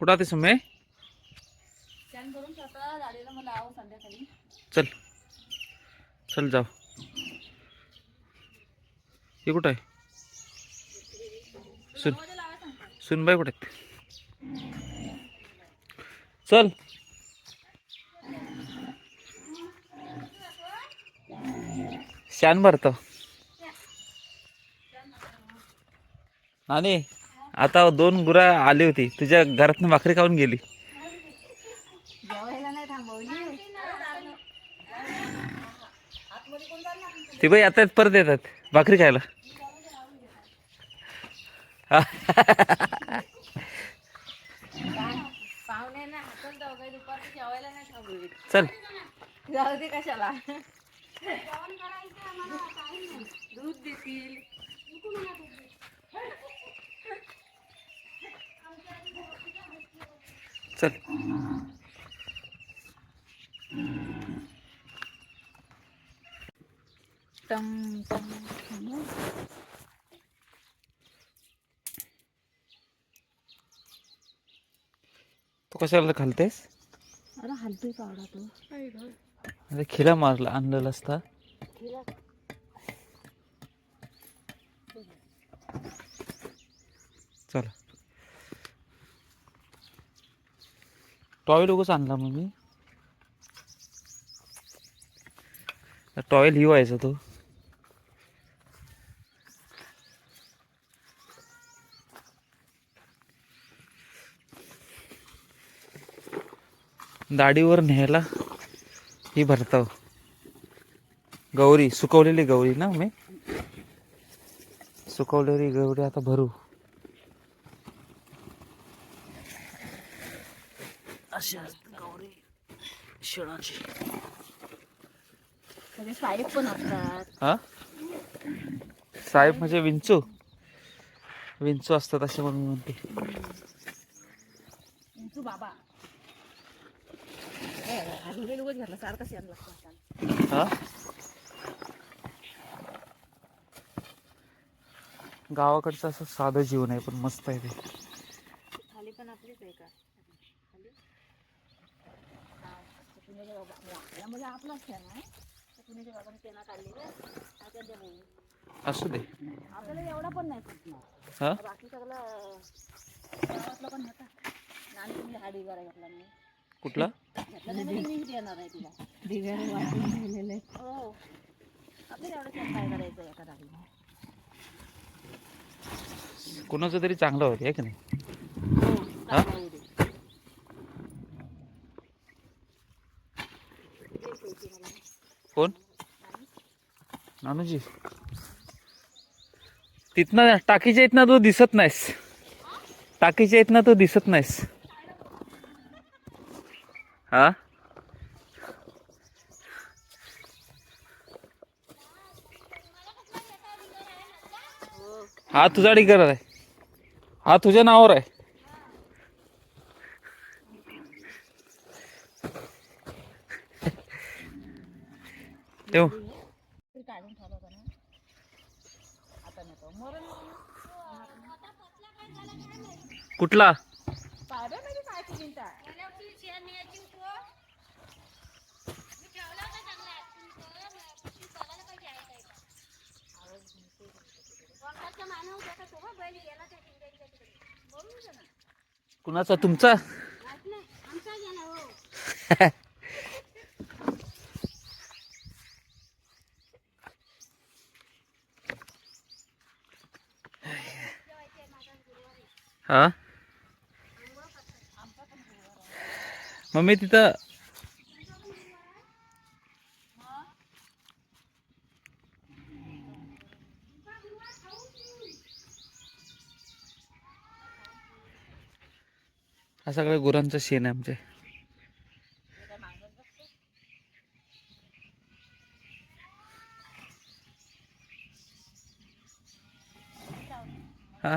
कुठं आते सुमे चल. चल जाऊ. हे कुठं आहे? सुन. सुनबाई कुठे चल. शान भरतो. नानी. आता दोन गुरा आली होती. तुझ्या घरातनं भाकरी खाऊन गेली. ती बाई आता परत येतात. भाकरी खायला. चल. जाऊ दे कशाला. दूध देतील. चल. टम टम. तू कशाला घालतेस अरे हलतोय पावडा तो. अरे खिला मारला आणलेला असता. चला. टॉयल उगच आणला मग मी. टॉयल ही व्हायचा तो. दाढीवर न्यायला ही भरताव. गौरी सुकवलेली गौरी ना मी? सुकवलेली गौरी आता भरू अशा गौरी शेणाची म्हणजे साहेब पण असतात. हा? साहेब म्हणजे विंचू. विंचू असतात असे म्हणून म्हणते. तू बाबा. अजून लोकच घातला सारखा शेण लागतो हा? गावाकडचं असं साधं जीवन आहे पण मस्त आहे ते. खाली पण आपलीच आहे का? खाली? हा, म्हणजे आपलाच आहे असू दे. आपल्याला एवढा पण नाही हा? बाकी सगळं गावातलं पण नेतात आणि तुम्ही हा डिगारा घेतला नाही. कुठला? घेतला नाही म्हणजे मी देणार आहे तिला. डिगारे वाटून ठेवलेले हो. आपल्याला एवढं शेण काय करायचं एका डाळीला कुणाचं तरी चांगलं होतं आहे की नाही? हो हा? चांगलं होऊ दे. दे शेवटी मला. कोण नानूजी तिथनं टाकीच्या इथनं तू दिसत नाहीस. टाकीच्या इथनं तू दिसत नाहीस. हा? हा तुझा डिगर आहे. हा तुझ्या नावावर आहे. ठेव तरी काढून ठेवलं होतं ना आता नको मरण कुठला? चिंता कुणाचा तुमचा? हा? मम्मी तिथं हा सगळ्या गुरांचं शेण आहे आमचे हा?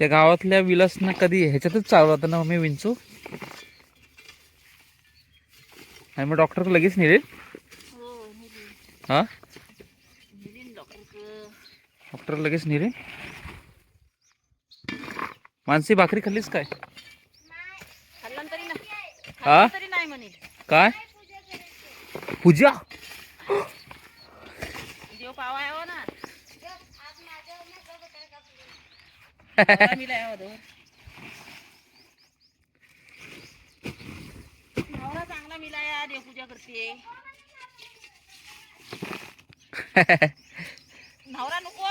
त्या गावातल्या विलासनं कधी ह्याच्यातच चालू होता ना मी विंचू? आणि मग डॉक्टर लगेच नेले हा? डॉक्टर लगेच नेले मानसी भाकरी खाल्लीच काय? हा? काय? पूजा? देव पावा हो आहे हो ना नवरा मिला आहे हो तो. नवरा चांगला मिला या देवपूजा करते नवरा नको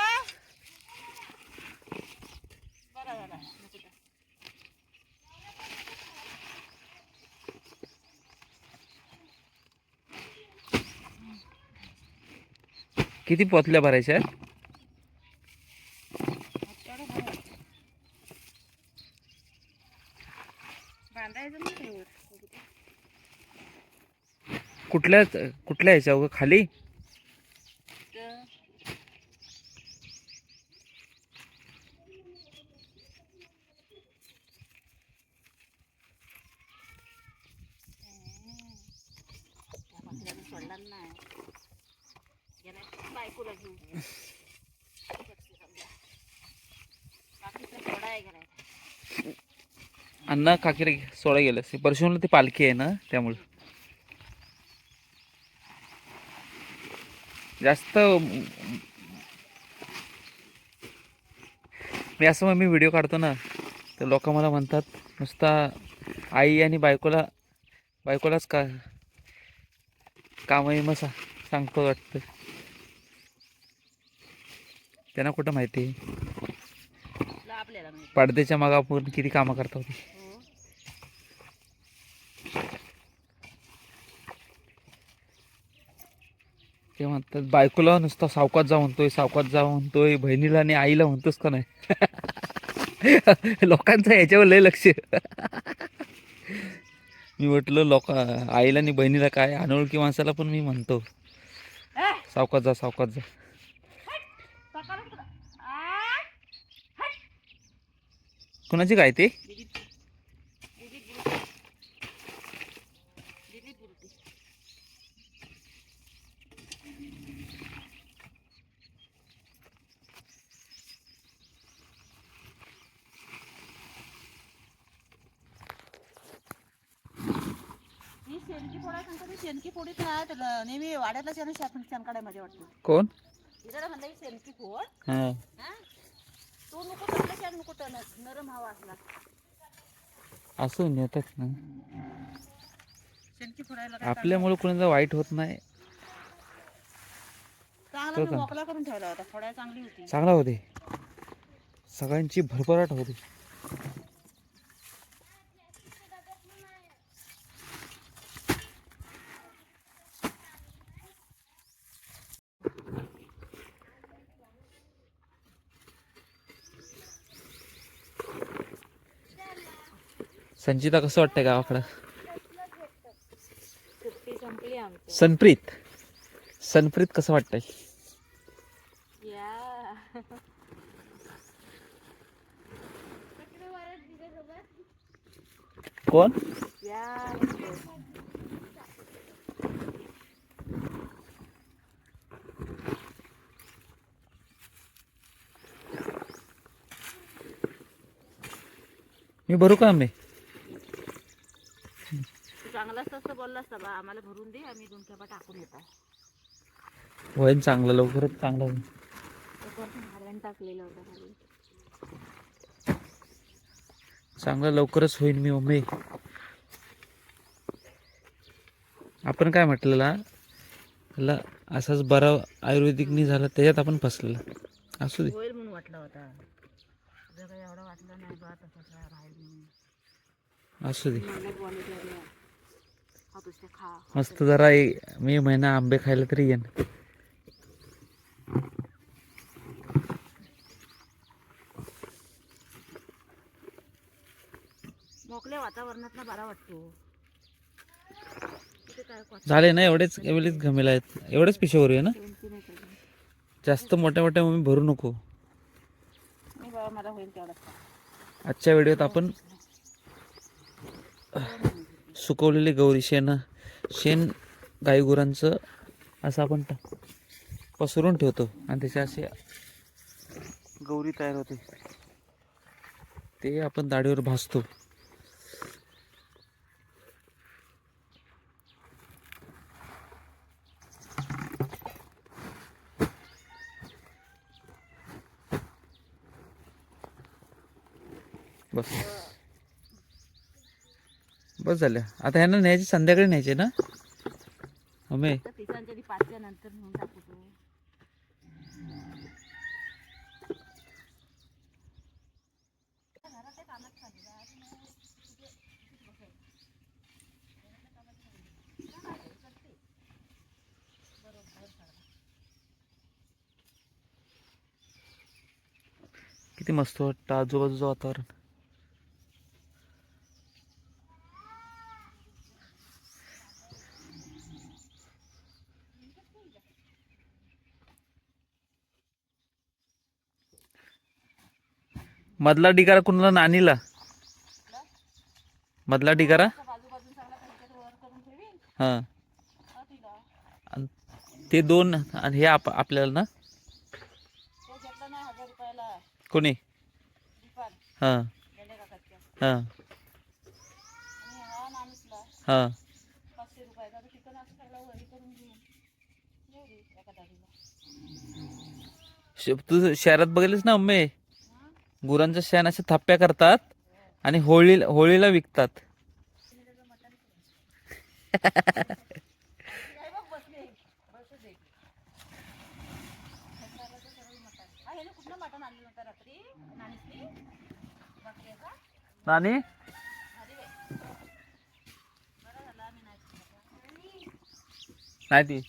किती पोतल्या भरायच्या आहेत? तेवढं बरं. बांधायचं नाही ते वर. कुठल्या कुठल्या ह्याच्या खाली? अण्णा काकीला सोडा गेलं परशुनला ती पालखी आहे ना त्यामुळे. जास्त मी असं मग मी व्हिडिओ काढतो ना तर लोक मला म्हणतात नुसता आई आणि बायकोला बायकोलाच का कामही मग सांगतो वाटतं. त्यांना कुठं माहिती. पडद्याच्या मागं आपण किती कामं करतो ते हो. ते म्हणतात बायकोला नुसता सावकात जा म्हणतोय सावकात जा म्हणतोय बहिणीला आणि आईला म्हणतोस का नाही? लोकांचं याच्यावर लय लक्ष. मी म्हटलं लोक आईला आणि बहिणीला काय? अनोळखी माणसाला पण मी म्हणतो. सावकात जा सावकात जा? कुणाची काय ते? शेणकी फोडा सांगतो ती. शेणकी ना त्याला नेहमी शेण काढाय माझ्या वाटतं. कोण? इकडे म्हणलं ही शेणकी हां. हा? तू नको नको टाकलं. नरम हवा असला. असं नेतात ना. शेणकी फोडायला काय आपल्यामुळे कोणाचं वाईट होत नाही. चांगला मी का? मोकळा करून ठेवला होता. फोड्या चांगली होती. चांगला होते. सगळ्यांची भरभराट होते. संचिता कसं वाटतंय गावाकडं? सुट्टी संपली आमची. सनप्रीत. सनप्रीत कसं वाटतंय? या. कोण? या. मी भरू का आम्ही तू चांगला असता असं बोलला असता बा आम्हाला भरून दे आम्ही दोन खेपा टाकून येतात होईन चांगलं लवकरच चांगलं होईन भाड्याने टाकलेलं होतं खाली चांगलं लवकरच होईन मी मम्मी आपण काय म्हटलेला? त्याला असाच बरा आयुर्वेदिक नाही झाला त्याच्यात आपण फसलेला. असू दे. होईल म्हणून वाटला होता. तुझं काही एवढं वाटलं नाही बा तसं राहील म्हणून. असू दे मला बोलायचं हा तुझे खा मस्त जरा मे महिना आंबे खायला तरी येईन. मोकळ्या वातावरणात ना बरा वाटतो. तिथे काय कोण? झाले ना एवढेच एवढेच घमेला आहेत. एवढेच पिशेवर आहे ना. जास्त मोठ्या मोठ्या मम्मी भरू नको. आजच्या व्हिडिओत आपण सुकवलेले गौरी शेण शेण गाईगुरांचं असं आपण पसरून ठेवतो. आणि त्याचे असे गौरी तयार होते. ते आपण दाढीवर भाजतो बस बस झालं. आता ह्यांना न्यायचे संध्याकाळी न्यायचे ना? अमे पाचच्या नंतर नेऊन टाकू तो किती मस्त वाटतं आजूबाजूचं वातावरण. मधला ढिगारा कुणाला? नानीला. मधला ढिगारा? हां. हा ते दोन आणि हे आप आपल्याला ना? कोणी? हां. हा. हां. हा हा श- तू शहरात बघितलीस ना अम्मे गुरांचं शेण असे थप्प्या करतात आणि होळीला होळीला विकतात. नानी? नाही ती.